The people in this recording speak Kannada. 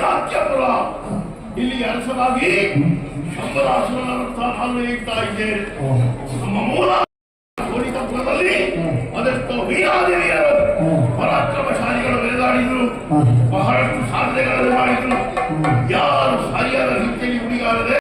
ಚಾತ್ಯಪುರ ಇಲ್ಲಿ ಅರಸನಾಗಿ ಶಂಬರಾಸುರನ ಸ್ಥಾನವನ್ನು ನಮ್ಮ ಮೂಲ ಕೋಡಿತಪುರದಲ್ಲಿ ವೀರಾದೇವಿಯರು ಪರಾಕ್ರಮಶಾಲಿಗಳು ಬೆಳೆದಾಡಿದ್ರು. ಬಹಳಷ್ಟು ಸಾಧನೆಗಳನ್ನು ಮಾಡಿದ್ರು. ಯಾವ